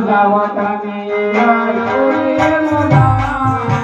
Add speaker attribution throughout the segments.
Speaker 1: જાવતાને રાયુએ મોલા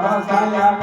Speaker 1: Vasaya